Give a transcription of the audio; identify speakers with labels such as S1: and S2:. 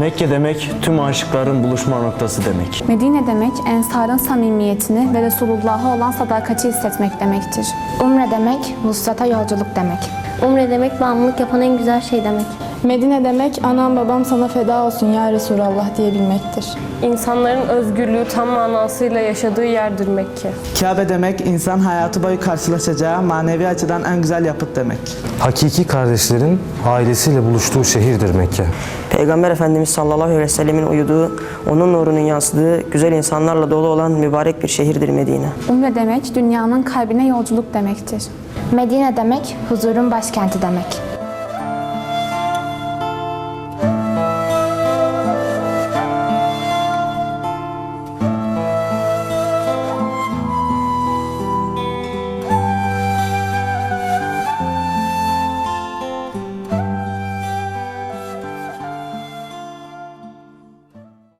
S1: Mekke demek tüm aşıkların buluşma noktası demek.
S2: Medine demek ensarın samimiyetini ve Resulullah'a olan sadakati hissetmek demektir.
S3: Umre demek vuslata yolculuk demek.
S4: Umre demek bağımlılık yapan en güzel şey demek.
S5: Medine demek anam babam sana feda olsun ya Resulallah diyebilmektir.
S6: İnsanların özgürlüğü tam manasıyla yaşadığı yerdir Mekke.
S7: Kabe demek insan hayatı boyu karşılaşacağı manevi açıdan en güzel yapıt demek.
S8: Hakiki kardeşlerin ailesiyle buluştuğu şehirdir Mekke.
S9: Peygamber Efendimiz sallallahu aleyhi ve sellemin uyuduğu, onun nurunun yansıdığı, güzel insanlarla dolu olan mübarek bir şehirdir Medine.
S2: Umre demek dünyanın kalbine yolculuk demektir.
S3: Medine demek huzurun başkenti demek.